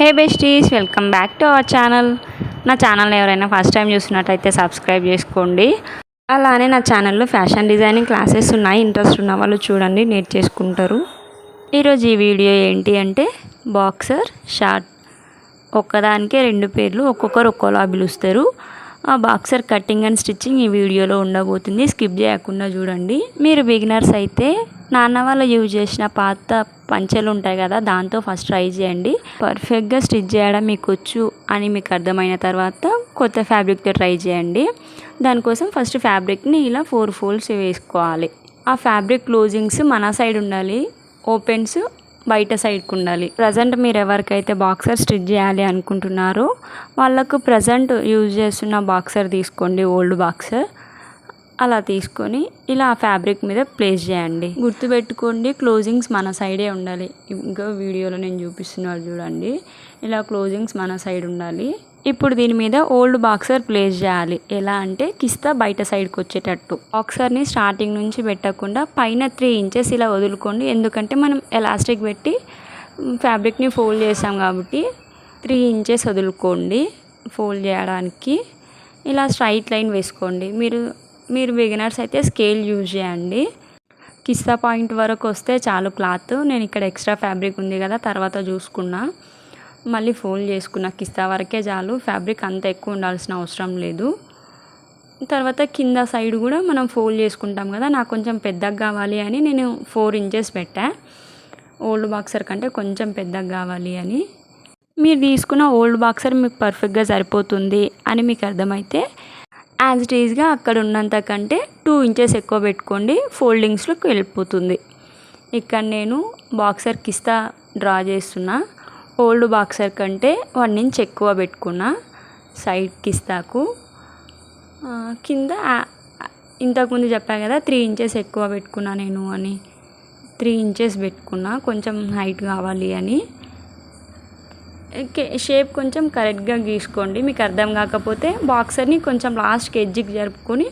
Hey besties welcome back to our channel నా channel ఎవరైనా first time చూసినట్టయితే subscribe చేసుకోండి అలానే నా ఛానల్లో ఫ్యాషన్ డిజైనింగ్ క్లాసెస్ ఉన్నాయి ఇంట్రెస్ట్ ఉన్న వాళ్ళు చూడండి నేట్ చేసుకుంటారు ఈరోజు ఈ వీడియో ఏంటి అంటే బాక్సర్ షార్ట్ ఒక్కదానికే రెండు పేర్లు ఒక్కొక్కరు ఒక్కోలా పిలుస్తారు ఆ బాక్సర్ కటింగ్ అండ్ స్టిచ్చింగ్ ఈ వీడియోలో ఉండబోతుంది స్కిప్ చేయకుండా చూడండి మీరు బిగినర్స్ అయితే నాన్న వాళ్ళు యూజ్ చేసిన పాత పంచెలు ఉంటాయి కదా దాంతో ఫస్ట్ ట్రై చేయండి పర్ఫెక్ట్గా స్టిచ్ చేయడం మీకు వచ్చు అని మీకు అర్థమైన తర్వాత కొత్త ఫ్యాబ్రిక్తో ట్రై చేయండి దానికోసం ఫస్ట్ ఫ్యాబ్రిక్ని ఇలా ఫోర్ ఫోల్డ్స్ వేసుకోవాలి ఆ ఫ్యాబ్రిక్ క్లోజింగ్స్ మన సైడ్ ఉండాలి ఓపెన్స్ బయట సైడ్కి ఉండాలి ప్రజెంట్ మీరు ఎవరికైతే బాక్సర్ స్టిచ్ చేయాలి అనుకుంటున్నారో వాళ్ళకు ప్రజెంట్ యూజ్ చేస్తున్న బాక్సర్ తీసుకోండి ఓల్డ్ బాక్సర్ అలా తీసుకొని ఇలా ఫ్యాబ్రిక్ మీద ప్లేస్ చేయండి గుర్తుపెట్టుకోండి క్లోజింగ్స్ మన సైడే ఉండాలి ఇంకా వీడియోలో నేను చూపిస్తున్నాను చూడండి ఇలా క్లోజింగ్స్ మన సైడ్ ఉండాలి ఇప్పుడు దీని మీద ఓల్డ్ బాక్సర్ ప్లేస్ చేయాలి ఎలా అంటే కిస్తా బయట సైడ్కి వచ్చేటట్టు బాక్సర్ని స్టార్టింగ్ నుంచి పెట్టకుండా పైన త్రీ ఇంచెస్ ఇలా వదులుకోండి ఎందుకంటే మనం ఎలాస్టిక్ పెట్టి ఫ్యాబ్రిక్ని ఫోల్డ్ చేసాం కాబట్టి త్రీ ఇంచెస్ వదులుకోండి ఫోల్డ్ చేయడానికి ఇలా స్ట్రైట్ లైన్ వేసుకోండి మీరు మీరు బిగినర్స్ అయితే స్కేల్ యూజ్ చేయండి కిస్తా పాయింట్ వరకు వస్తే చాలు క్లాత్ నేను ఇక్కడ ఎక్స్ట్రా ఫ్యాబ్రిక్ ఉంది కదా తర్వాత చూసుకున్నా మళ్ళీ ఫోల్డ్ చేసుకున్న కిస్తా వరకే చాలు ఫ్యాబ్రిక్ అంత ఎక్కువ ఉండాల్సిన అవసరం లేదు తర్వాత కింద సైడ్ కూడా మనం ఫోల్డ్ చేసుకుంటాం కదా నాకు కొంచెం పెద్దగా కావాలి అని నేను ఫోర్ ఇంచెస్ పెట్టా ఓల్డ్ బాక్సర్ కంటే కొంచెం పెద్దగా కావాలి అని మీరు తీసుకున్న ఓల్డ్ బాక్సర్ మీకు పర్ఫెక్ట్గా సరిపోతుంది అని మీకు అర్థమైతే యాజ్ ఇట్ ఈజ్గా అక్కడ ఉన్నంత కంటే టూ ఇంచెస్ ఎక్కువ పెట్టుకోండి ఫోల్డింగ్స్లోకి వెళ్ళిపోతుంది ఇక్కడ నేను బాక్సర్ కిస్తా డ్రా చేస్తున్నా ఓల్డ్ బాక్సర్ కంటే వన్ ఇంచ్ ఎక్కువ పెట్టుకున్న సైడ్కి ఇస్తాకు కింద ఇంతకుముందు చెప్పా కదా త్రీ ఇంచెస్ ఎక్కువ పెట్టుకున్నా నేను అని త్రీ ఇంచెస్ పెట్టుకున్నా కొంచెం హైట్ కావాలి అని షేప్ కొంచెం కరెక్ట్గా గీసుకోండి మీకు అర్థం కాకపోతే బాక్సర్ని కొంచెం లాస్ట్ ఎడ్జికి జరుపుకొని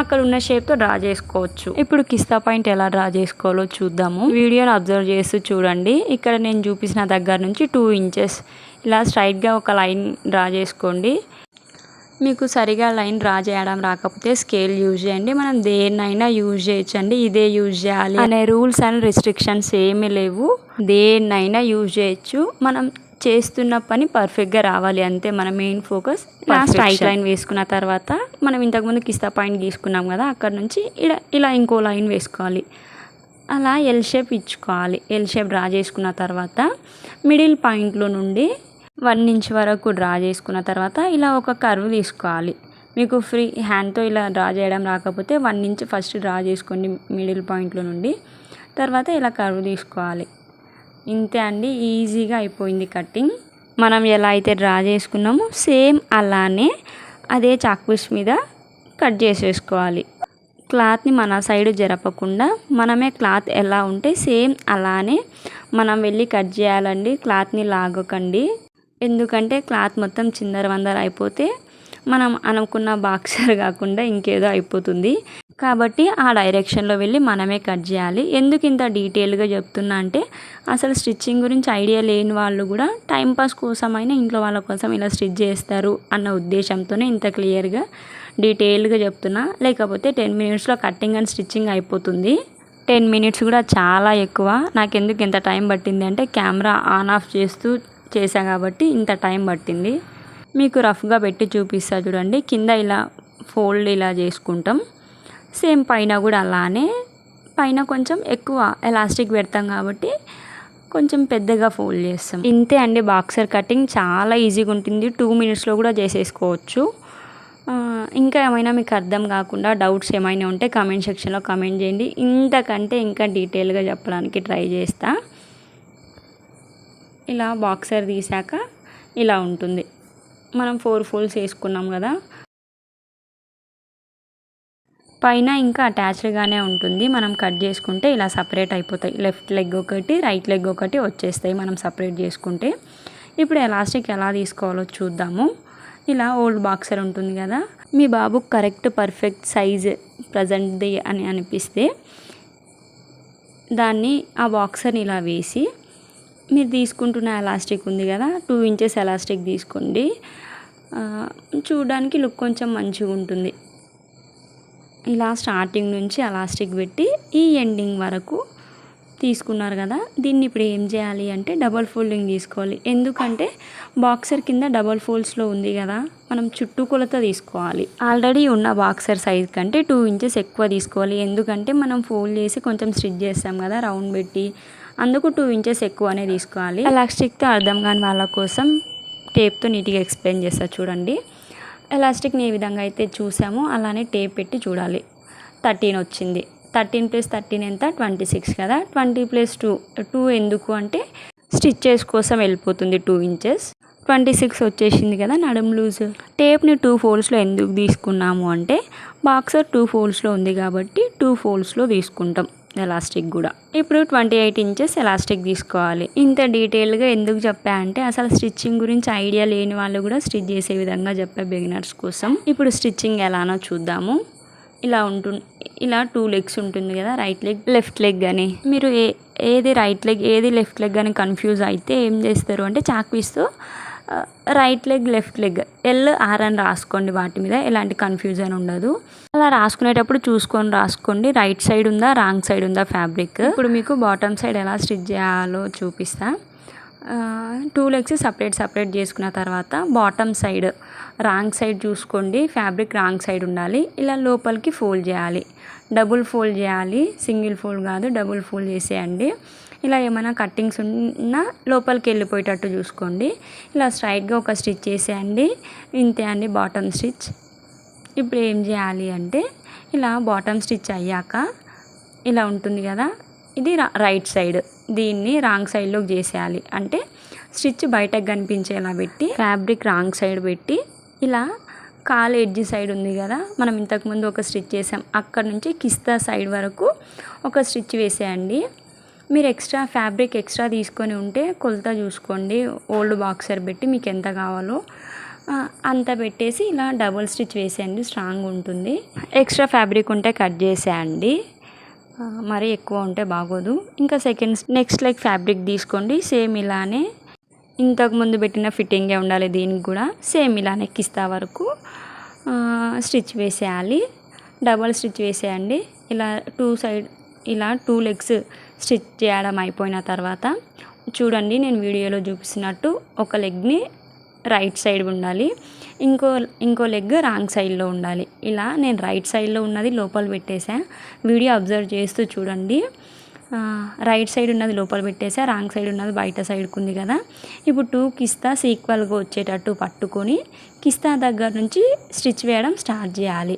అక్కడ ఉన్న షేప్తో డ్రా చేసుకోవచ్చు ఇప్పుడు కిస్తా పాయింట్ ఎలా డ్రా చేసుకోవాలో చూద్దాము వీడియోని అబ్జర్వ్ చేస్తూ చూడండి ఇక్కడ నేను చూపించిన దగ్గర నుంచి టూ ఇంచెస్ ఇలా స్ట్రైట్గా ఒక లైన్ డ్రా చేసుకోండి మీకు సరిగా లైన్ డ్రా చేయడం రాకపోతే స్కేల్ యూజ్ చేయండి మనం దేన్నైనా యూజ్ చేయొచ్చండి ఇదే యూజ్ చేయాలి అనే రూల్స్ అండ్ రెస్ట్రిక్షన్స్ ఏమీ లేవు దేన్నైనా యూజ్ చేయొచ్చు మనం చేస్తున్న పని పర్ఫెక్ట్గా రావాలి అంతే మన మెయిన్ ఫోకస్ లాస్ట్ ఐ లైన్ వేసుకున్న తర్వాత మనం ఇంతకుముందు కిస్తా పాయింట్ తీసుకున్నాం కదా అక్కడ నుంచి ఇలా ఇలా ఇంకో లైన్ వేసుకోవాలి అలా ఎల్ షేప్ ఇచ్చుకోవాలి ఎల్ షేప్ డ్రా చేసుకున్న తర్వాత మిడిల్ పాయింట్లో నుండి వన్ ఇంచ్ వరకు డ్రా చేసుకున్న తర్వాత ఇలా ఒక కర్వ్ తీసుకోవాలి మీకు ఫ్రీ హ్యాండ్తో ఇలా డ్రా చేయడం రాకపోతే వన్ ఇంచ్ ఫస్ట్ డ్రా చేసుకోండి మిడిల్ పాయింట్లో నుండి తర్వాత ఇలా కర్వ్ తీసుకోవాలి ఇంతే అండి ఈజీగా అయిపోయింది కటింగ్ మనం ఎలా అయితే డ్రా చేసుకున్నామో సేమ్ అలానే అదే చాక్పీస్ మీద కట్ చేసేసుకోవాలి క్లాత్ని మన సైడ్ జరపకుండా మనమే క్లాత్ ఎలా ఉంటే సేమ్ అలానే మనం వెళ్ళి కట్ చేయాలండి క్లాత్ని లాగకండి ఎందుకంటే క్లాత్ మొత్తం చిందర వందర అయిపోతే మనం అనుకున్న బాక్సర్ కాకుండా ఇంకేదో అయిపోతుంది కాబట్టి ఆ డైరెక్షన్లో వెళ్ళి మనమే కట్ చేయాలి ఎందుకు ఇంత డీటెయిల్గా చెప్తున్నా అంటే అసలు స్టిచ్చింగ్ గురించి ఐడియా లేని వాళ్ళు కూడా టైంపాస్ కోసమైనా ఇంట్లో వాళ్ళ కోసం ఇలా స్టిచ్ చేస్తారు అన్న ఉద్దేశంతోనే ఇంత క్లియర్గా డీటెయిల్గా చెప్తున్నా లేకపోతే టెన్ మినిట్స్లో కట్టింగ్ అండ్ స్టిచ్చింగ్ అయిపోతుంది టెన్ మినిట్స్ కూడా చాలా ఎక్కువ నాకు ఎందుకు ఇంత టైం పట్టింది అంటే కెమెరా ఆన్ ఆఫ్ చేస్తూ చేశా కాబట్టి ఇంత టైం పట్టింది మీకు రఫ్గా పెట్టి చూపిస్తా చూడండి కింద ఇలా ఫోల్డ్ ఇలా చేసుకుంటాం సేమ్ పైన కూడా అలానే పైన కొంచెం ఎక్కువ ఎలాస్టిక్ పెడతాం కాబట్టి కొంచెం పెద్దగా ఫోల్డ్ చేస్తాం ఇంతే అండి బాక్సర్ కటింగ్ చాలా ఈజీగా ఉంటుంది టూ మినిట్స్లో కూడా చేసేసుకోవచ్చు ఇంకా ఏమైనా మీకు అర్థం కాకుండా డౌట్స్ ఏమైనా ఉంటే కమెంట్ సెక్షన్లో కమెంట్ చేయండి ఇంతకంటే ఇంకా డీటెయిల్గా చెప్పడానికి ట్రై చేస్తా ఇలా బాక్సర్ తీసాక ఇలా ఉంటుంది మనం ఫోర్ ఫోల్స్ వేసుకున్నాం కదా పైన ఇంకా అటాచ్డ్గానే ఉంటుంది మనం కట్ చేసుకుంటే ఇలా సపరేట్ అయిపోతాయి లెఫ్ట్ లెగ్ ఒకటి రైట్ లెగ్ ఒకటి వచ్చేస్తాయి మనం సపరేట్ చేసుకుంటే ఇప్పుడు ఎలాస్టిక్ ఎలా తీసుకోవాలో చూద్దాము ఇలా ఓల్డ్ బాక్సర్ ఉంటుంది కదా మీ బాబు కరెక్ట్ పర్ఫెక్ట్ సైజ్ ప్రజెంట్ది అని అనిపిస్తే దాన్ని ఆ బాక్సర్ని ఇలా వేసి మీరు తీసుకుంటున్న ఎలాస్టిక్ ఉంది కదా టూ ఇంచెస్ ఎలాస్టిక్ తీసుకోండి చూడడానికి లుక్ కొంచెం మంచిగా ఉంటుంది ఇలా స్టార్టింగ్ నుంచి అలాస్టిక్ పెట్టి ఈ ఎండింగ్ వరకు తీసుకున్నారు కదా దీన్ని ఇప్పుడు ఏం చేయాలి అంటే డబల్ ఫోల్డింగ్ తీసుకోవాలి ఎందుకంటే బాక్సర్ కింద డబల్ ఫోల్డ్స్లో ఉంది కదా మనం చుట్టూ కొలత తీసుకోవాలి ఆల్రెడీ ఉన్న బాక్సర్ సైజ్ కంటే టూ ఇంచెస్ ఎక్కువ తీసుకోవాలి ఎందుకంటే మనం ఫోల్డ్ చేసి కొంచెం స్టిచ్ చేస్తాం కదా రౌండ్ పెట్టి అందుకు టూ ఇంచెస్ ఎక్కువనే తీసుకోవాలి ఎలాస్టిక్తో అర్థం కాని వాళ్ళ కోసం టేప్తో నీట్గా ఎక్స్ప్లెయిన్ చేస్తా చూడండి ఎలాస్టిక్ని ఏ విధంగా అయితే చూసామో అలానే టేప్ పెట్టి చూడాలి థర్టీన్ వచ్చింది థర్టీన్ ప్లస్ థర్టీన్ ఎంత ట్వంటీ సిక్స్ కదా ట్వంటీ ప్లస్ టూ టూ ఎందుకు అంటే స్టిచ్చెస్ కోసం వెళ్ళిపోతుంది టూ ఇంచెస్ ట్వంటీ సిక్స్ వచ్చేసింది కదా నడుము లూజ్ టేప్ని టూ ఫోల్డ్స్లో ఎందుకు తీసుకున్నాము అంటే బాక్సర్ టూ ఫోల్డ్స్లో ఉంది కాబట్టి టూ ఫోల్డ్స్లో తీసుకుంటాం ఎలాస్టిక్ కూడా ఇప్పుడు ట్వంటీ ఎయిట్ ఇంచెస్ ఎలాస్టిక్ తీసుకోవాలి ఇంత డీటెయిల్గా ఎందుకు చెప్పా అంటే అసలు స్టిచ్చింగ్ గురించి ఐడియా లేని వాళ్ళు కూడా స్టిచ్ చేసే విధంగా చెప్పే బిగినర్స్ కోసం ఇప్పుడు స్టిచ్చింగ్ ఎలానో చూద్దాము ఇలా ఉంటు ఇలా టూ లెగ్స్ ఉంటుంది కదా రైట్ లెగ్ లెఫ్ట్ లెగ్ అని మీరు ఏ ఏది రైట్ లెగ్ ఏది లెఫ్ట్ లెగ్ అని కన్ఫ్యూజ్ అయితే ఏం చేస్తారు అంటే chalk పీస్తో right leg left leg L R అని రాసుకోండి వాటి మీద ఎలాంటి కన్ఫ్యూజన్ ఉండదు అలా రాసుకునేటప్పుడు చూసుకొని రాసుకోండి రైట్ సైడ్ ఉందా రాంగ్ సైడ్ ఉందా ఫ్యాబ్రిక్ ఇప్పుడు మీకు బాటమ్ సైడ్ ఎలా స్టిచ్ చేయాలో చూపిస్తా టూ లెగ్స్ సపరేట్ సపరేట్ చేసుకున్న తర్వాత బాటమ్ సైడ్ రాంగ్ సైడ్ చూసుకోండి ఫ్యాబ్రిక్ రాంగ్ సైడ్ ఉండాలి ఇలా లోపలికి ఫోల్డ్ చేయాలి డబుల్ ఫోల్డ్ చేయాలి సింగిల్ ఫోల్డ్ కాదు డబుల్ ఫోల్డ్ చేసేయండి ఇలా ఏమైనా కట్టింగ్స్ ఉన్నా లోపలికి వెళ్ళిపోయేటట్టు చూసుకోండి ఇలా స్ట్రైట్గా ఒక స్టిచ్ చేసేయండి ఇంతే అండి బాటమ్ స్టిచ్ ఇప్పుడు ఏం చేయాలి అంటే ఇలా బాటమ్ స్టిచ్ అయ్యాక ఇలా ఉంటుంది కదా ఇది రైట్ సైడ్ దీన్ని రాంగ్ సైడ్లోకి చేసేయాలి అంటే స్టిచ్ బయటకు కనిపించేలా పెట్టి ఫ్యాబ్రిక్ రాంగ్ సైడ్ పెట్టి ఇలా కాలు ఎడ్జ్ సైడ్ ఉంది కదా మనం ఇంతకుముందు ఒక స్టిచ్ చేసాం అక్కడ నుంచి కిస్తా సైడ్ వరకు ఒక స్టిచ్ వేసేయండి మీరు ఎక్స్ట్రా ఫ్యాబ్రిక్ ఎక్స్ట్రా తీసుకొని ఉంటే కొలత చూసుకోండి ఓల్డ్ బాక్సర్ పెట్టి మీకు ఎంత కావాలో అంత పెట్టేసి ఇలా డబుల్ స్టిచ్ వేసేయండి స్ట్రాంగ్ ఉంటుంది ఎక్స్ట్రా ఫ్యాబ్రిక్ ఉంటే కట్ చేసేయండి మరీ ఎక్కువ ఉంటే బాగోదు ఇంకా సెకండ్ నెక్స్ట్ లైక్ ఫ్యాబ్రిక్ తీసుకోండి సేమ్ ఇలానే ఇంతకుముందు పెట్టిన ఫిట్టింగే ఉండాలి దీనికి కూడా సేమ్ ఇలానే నెక్కిస్తా వరకు స్టిచ్ వేసేయాలి డబల్ స్టిచ్ వేసేయండి ఇలా టూ సైడ్ ఇలా టూ లెగ్స్ స్టిచ్ చేయడం అయిపోయిన తర్వాత చూడండి నేను వీడియోలో చూపిస్తున్నట్టు ఒక లెగ్ని రైట్ సైడ్ ఉండాలి ఇంకో ఇంకో లెగ్ రాంగ్ సైడ్లో ఉండాలి ఇలా నేను రైట్ సైడ్లో ఉన్నది లోపల పెట్టేసా వీడియో అబ్జర్వ్ చేస్తూ చూడండి రైట్ సైడ్ ఉన్నది లోపల పెట్టేసా రాంగ్ సైడ్ ఉన్నది బయట సైడ్కి ఉంది కదా ఇప్పుడు టూ కిస్తా సీక్వల్గా వచ్చేటట్టు పట్టుకొని కిస్తా దగ్గర నుంచి స్టిచ్ వేయడం స్టార్ట్ చేయాలి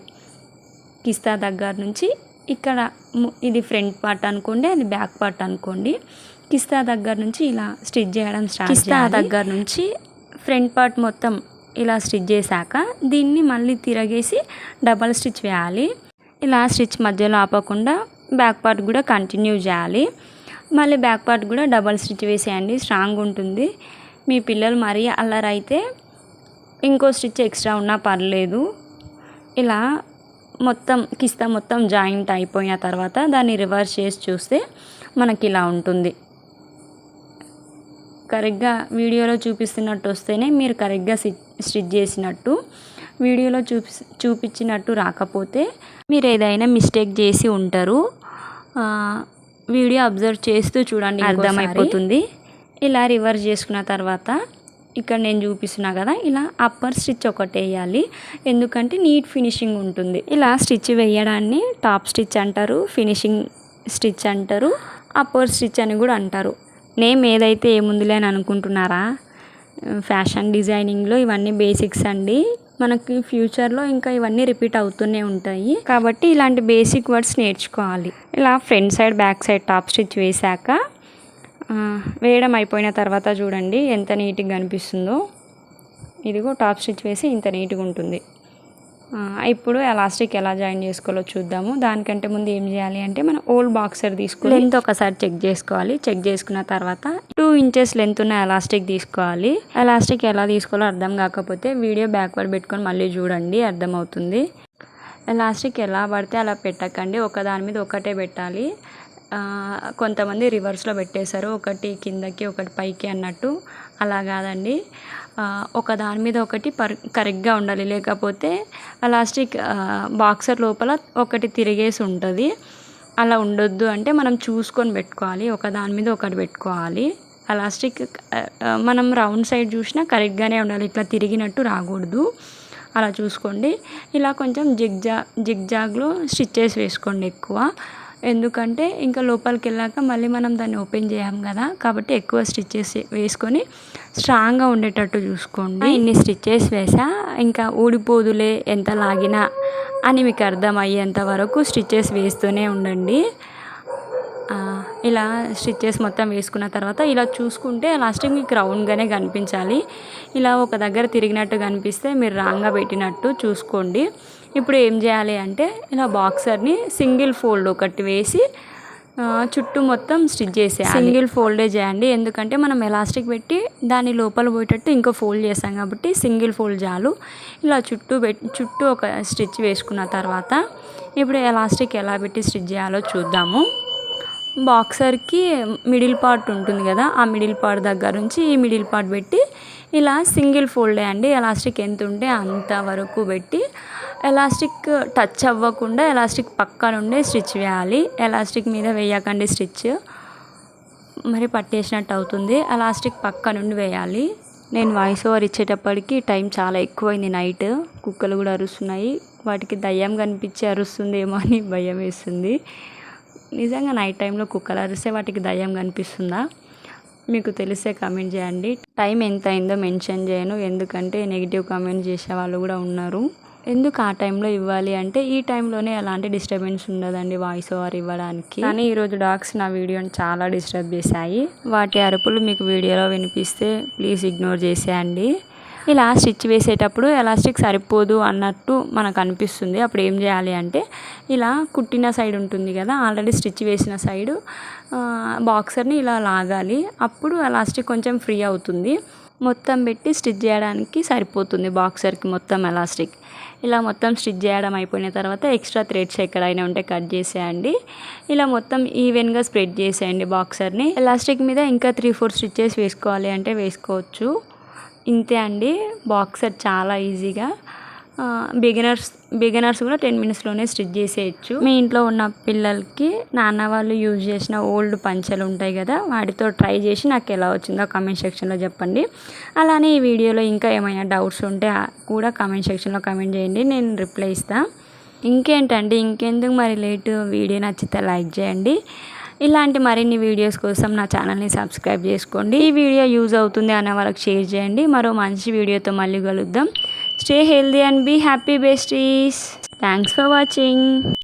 కిస్తా దగ్గర నుంచి ఇక్కడ ఇది ఫ్రంట్ పార్ట్ అనుకోండి అది బ్యాక్ పార్ట్ అనుకోండి కిస్తా దగ్గర నుంచి ఇలా స్టిచ్ చేయడం స్టార్ట్ కిస్తా దగ్గర నుంచి ఫ్రంట్ పార్ట్ మొత్తం ఇలా స్టిచ్ చేశాక దీన్ని మళ్ళీ తిరగేసి డబల్ స్టిచ్ వేయాలి ఇలా స్టిచ్ మధ్యలో ఆపకుండా బ్యాక్ పార్ట్ కూడా కంటిన్యూ చేయాలి మళ్ళీ బ్యాక్ పార్ట్ కూడా డబల్ స్టిచ్ వేసేయండి స్ట్రాంగ్ ఉంటుంది మీ పిల్లలు మరీ అల్లరైతే ఇంకో స్టిచ్ ఎక్స్ట్రా ఉన్నా పర్లేదు ఇలా మొత్తం కిస్తా మొత్తం జాయింట్ అయిపోయిన తర్వాత దాన్ని రివర్స్ చేసి చూస్తే మనకి ఇలా ఉంటుంది కరెక్ట్గా వీడియోలో చూపిస్తున్నట్టు వస్తేనే మీరు కరెక్ట్గా స్టిచ్ చేసినట్టు వీడియోలో చూపి చూపించినట్టు రాకపోతే మీరు ఏదైనా మిస్టేక్ చేసి ఉంటారు వీడియో అబ్జర్వ్ చేస్తూ చూడండి అర్థమైపోతుంది ఇలా రివర్స్ చేసుకున్న తర్వాత ఇక్కడ నేను చూపిస్తున్నా కదా ఇలా అప్పర్ స్టిచ్ ఒకటి వేయాలి ఎందుకంటే నీట్ ఫినిషింగ్ ఉంటుంది ఇలా స్టిచ్ వేయడాన్ని టాప్ స్టిచ్ అంటారు ఫినిషింగ్ స్టిచ్ అంటారు అప్పర్ స్టిచ్ అని కూడా అంటారు నేమ్ ఏదైతే ఏముందిలే అని అనుకుంటున్నారా ఫ్యాషన్ డిజైనింగ్లో ఇవన్నీ బేసిక్స్ అండి మనకి ఫ్యూచర్లో ఇంకా ఇవన్నీ రిపీట్ అవుతూనే ఉంటాయి కాబట్టి ఇలాంటి బేసిక్ వర్డ్స్ నేర్చుకోవాలి ఇలా front side back side top stitch వేశాక వేయడం అయిపోయిన తర్వాత చూడండి ఎంత నీట్గా కనిపిస్తుందో ఇదిగో టాప్ స్టిచ్ వేసి ఇంత నీట్గా ఉంటుంది ఇప్పుడు ఎలాస్టిక్ ఎలా జాయిన్ చేసుకోవాలో చూద్దాము దానికంటే ముందు ఏం చేయాలి అంటే మనం ఓల్డ్ బాక్సర్ తీసుకుని లెంత్ ఒకసారి చెక్ చేసుకోవాలి చెక్ చేసుకున్న తర్వాత టూ ఇంచెస్ లెంత్ ఉన్న ఎలాస్టిక్ తీసుకోవాలి ఎలాస్టిక్ ఎలా తీసుకోవాలో అర్థం కాకపోతే వీడియో బ్యాక్వర్డ్ పెట్టుకొని మళ్ళీ చూడండి అర్థమవుతుంది ఎలాస్టిక్ ఎలా పడితే అలా పెట్టకండి ఒకదాని మీద ఒకటే పెట్టాలి కొంతమంది రివర్స్లో పెట్టేశారు ఒకటి కిందకి ఒకటి పైకి అన్నట్టు అలా కాదండి ఒక దాని మీద ఒకటి పర్ కరెక్ట్గా ఉండాలి లేకపోతే లాస్టిక్ బాక్సర్ లోపల ఒకటి తిరిగేసి ఉంటుంది అలా ఉండొద్దు అంటే మనం చూసుకొని పెట్టుకోవాలి ఒక దాని మీద ఒకటి పెట్టుకోవాలి అలాస్టిక్ మనం రౌండ్ సైడ్ చూసినా కరెక్ట్గానే ఉండాలి ఇట్లా తిరిగినట్టు రాకూడదు అలా చూసుకోండి ఇలా కొంచెం జిగ్జా జిగ్జాగ్లో స్టిచ్చెస్ వేసుకోండి ఎక్కువ ఎందుకంటే ఇంకా లోపలికి వెళ్ళాక మళ్ళీ మనం దాన్ని ఓపెన్ చేయం కదా కాబట్టి ఎక్కువ స్టిచ్చెస్ వేసుకొని స్ట్రాంగ్గా ఉండేటట్టు చూసుకోండి ఇన్ని స్టిచ్చెస్ వేసా ఇంకా ఊడిపోదులే ఎంత లాగినా అని మీకు అర్థమయ్యేంత వరకు స్టిచ్చెస్ వేస్తూనే ఉండండి ఇలా స్టిచ్చెస్ మొత్తం వేసుకున్న తర్వాత ఇలా చూసుకుంటే లాస్ట్కి మీకు రౌండ్గానే కనిపించాలి ఇలా ఒక దగ్గర తిరిగినట్టు కనిపిస్తే మీరు రాంగ్గా పెట్టినట్టు చూసుకోండి ఇప్పుడు ఏం చేయాలి అంటే ఇలా బాక్సర్ని సింగిల్ ఫోల్డ్ ఒకటి వేసి చుట్టూ మొత్తం స్టిచ్ చేసేయాలి సింగిల్ ఫోల్డే చేయండి ఎందుకంటే మనం ఎలాస్టిక్ పెట్టి దాని లోపల పోయేటట్టు ఇంకో ఫోల్డ్ చేసాం కాబట్టి సింగిల్ ఫోల్డ్ చాలు ఇలా చుట్టూ పెట్టి చుట్టూ ఒక స్టిచ్ వేసుకున్న తర్వాత ఇప్పుడు ఎలాస్టిక్ ఎలా పెట్టి స్టిచ్ చేయాలో చూద్దాము బాక్సర్కి మిడిల్ పార్ట్ ఉంటుంది కదా ఆ మిడిల్ పార్ట్ దగ్గర నుంచి ఈ మిడిల్ పార్ట్ పెట్టి ఇలా సింగిల్ ఫోల్డే అండి ఎలాస్టిక్ ఎంత ఉంటే అంతవరకు పెట్టి ఎలాస్టిక్ టచ్ అవ్వకుండా ఎలాస్టిక్ పక్క నుండి స్టిచ్ వేయాలి ఎలాస్టిక్ మీద వేయకండి స్టిచ్ మరి పట్టేసినట్టు అవుతుంది ఎలాస్టిక్ పక్క నుండి వేయాలి నేను వాయిస్ ఓవర్ ఇచ్చేటప్పటికి టైం చాలా ఎక్కువైంది నైట్ కుక్కలు కూడా అరుస్తున్నాయి వాటికి దయ్యం కనిపించి అరుస్తుందేమో అని భయం వేస్తుంది నిజంగా నైట్ టైంలో కుక్కలు అరిస్తే వాటికి దయ్యం కనిపిస్తుందా మీకు తెలిస్తే కామెంట్ చేయండి టైం ఎంత అయిందో మెన్షన్ చేయను ఎందుకంటే నెగిటివ్ కామెంట్ చేసే వాళ్ళు కూడా ఉన్నారు ఎందుకు ఆ టైంలో ఇవ్వాలి అంటే ఈ టైంలోనే ఎలాంటి డిస్టర్బెన్స్ ఉండదండి వాయిస్ ఓవర్ ఇవ్వడానికి కానీ ఈరోజు డాగ్స్ నా వీడియోని చాలా డిస్టర్బ్ చేశాయి వాటి అరుపులు మీకు వీడియోలో వినిపిస్తే ప్లీజ్ ఇగ్నోర్ చేసేయండి ఇలా స్టిచ్ వేసేటప్పుడు ఎలాస్టిక్ సరిపోదు అన్నట్టు మనకు అనిపిస్తుంది అప్పుడు ఏం చేయాలి అంటే ఇలా కుట్టిన సైడ్ ఉంటుంది కదా ఆల్రెడీ స్టిచ్ వేసిన సైడు బాక్సర్ని ఇలా లాగాలి అప్పుడు ఎలాస్టిక్ కొంచెం ఫ్రీ అవుతుంది మొత్తం పెట్టి స్టిచ్ చేయడానికి సరిపోతుంది బాక్సర్కి మొత్తం ఎలాస్టిక్ ఇలా మొత్తం స్టిచ్ చేయడం అయిపోయిన తర్వాత ఎక్స్ట్రా థ్రెడ్స్ ఎక్కడైనా ఉంటే కట్ చేసేయండి ఇలా మొత్తం ఈవెన్గా స్ప్రెడ్ చేసేయండి బాక్సర్ని ఎలాస్టిక్ మీద ఇంకా త్రీ ఫోర్ స్టిచ్చెస్ వేసుకోవాలి అంటే వేసుకోవచ్చు ఇంతే అండి బాక్సర్ చాలా ఈజీగా బిగినర్స్ బిగినర్స్ కూడా టెన్ మినిట్స్లోనే స్టిచ్ చేసేయచ్చు మీ ఇంట్లో ఉన్న పిల్లలకి నాన్న వాళ్ళు యూజ్ చేసిన ఓల్డ్ పంచలు ఉంటాయి కదా వాటితో ట్రై చేసి నాకు ఎలా వచ్చిందో కమెంట్ సెక్షన్లో చెప్పండి అలానే ఈ వీడియోలో ఇంకా ఏమైనా డౌట్స్ ఉంటే కూడా కమెంట్ సెక్షన్లో కమెంట్ చేయండి నేను రిప్లై ఇస్తాను ఇంకేంటండి ఇంకెందుకు మరి లేటు వీడియో నచ్చితే లైక్ చేయండి ఇలాంటి మరిన్ని వీడియోస్ కోసం నా ఛానల్ని సబ్స్క్రైబ్ చేసుకోండి ఈ వీడియో యూజ్ అవుతుంది అనే వాళ్ళకి షేర్ చేయండి మరో మంచి వీడియోతో మళ్ళీ కలుద్దాం Stay healthy and be happy, besties. Thanks for watching.